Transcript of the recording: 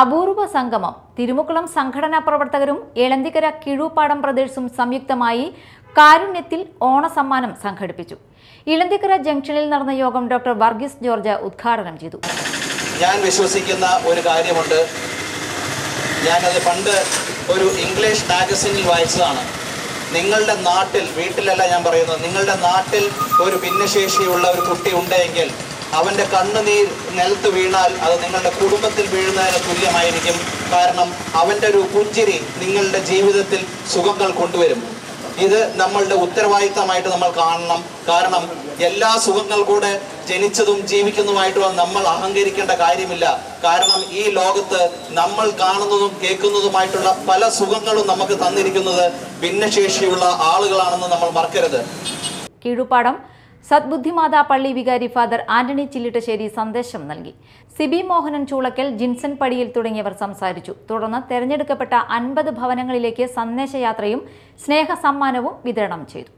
അപൂർവ സംഗമം തിരുമുക്കുളം സംഘടനാ പ്രവർത്തകരും എളന്തിക്കര കിഴൂപ്പാടം പ്രദേശും സംയുക്തമായി കാരുണ്യത്തിൽ ഓണസമ്മാനം സംഘടിപ്പിച്ചു. ഇളന്തിക്കര ജംഗ്ഷനിൽ നടന്ന യോഗം ഡോക്ടർ വർഗീസ് ജോർജ് ഉദ്ഘാടനം ചെയ്തു. ഞാൻ വിശ്വസിക്കുന്ന ഒരു കാര്യമുണ്ട്. ഞാനത് പണ്ട് ഒരു ഇംഗ്ലീഷ് മാഗസിനിൽ വായിച്ചതാണ്. നിങ്ങളുടെ നാട്ടിൽ വീട്ടിലല്ല ഞാൻ പറയുന്നത് നിങ്ങളുടെ നാട്ടിൽ ഒരു ഭിന്നശേഷിയുള്ള ഒരു കുട്ടി ഉണ്ടെങ്കിൽ അവന്റെ കണ്ണുനീർ നിലത്ത് വീണാൽ അത് നിങ്ങളുടെ കുടുംബത്തിൽ വീഴുന്നതിന് തുല്യമായിരിക്കും. കാരണം അവന്റെ ഒരു പുഞ്ചിരി നിങ്ങളുടെ ജീവിതത്തിൽ സുഖങ്ങൾ കൊണ്ടുവരും. ഇത് നമ്മളുടെ ഉത്തരവാദിത്തമായിട്ട് നമ്മൾ കാണണം. കാരണം എല്ലാ സുഖങ്ങൾ കൂടെ ജനിച്ചതും ജീവിക്കുന്നതുമായിട്ടും നമ്മൾ അഹങ്കരിക്കേണ്ട കാര്യമില്ല. കാരണം ഈ ലോകത്ത് നമ്മൾ കാണുന്നതും കേൾക്കുന്നതുമായിട്ടുള്ള പല സുഖങ്ങളും നമുക്ക് തന്നിരിക്കുന്നത് ഭിന്നശേഷിയുള്ള ആളുകളാണെന്ന് നമ്മൾ മറക്കരുത്. കീഴുപ്പാടം സദ്ബുദ്ധിമാതാ പള്ളി വികാരി ഫാദർ ആന്റണി ചില്ലിട്ടശ്ശേരി സന്ദേശം നൽകി. സിബി മോഹനൻ ചൂളക്കൽ ജിൻസൺ പടിയിൽ തുടങ്ങിയവർ സംസാരിച്ചു. തുടർന്ന് തെരഞ്ഞെടുക്കപ്പെട്ട അൻപത് ഭവനങ്ങളിലേക്ക് സന്ദേശയാത്രയും സ്നേഹ സമ്മാനവും വിതരണം ചെയ്തു.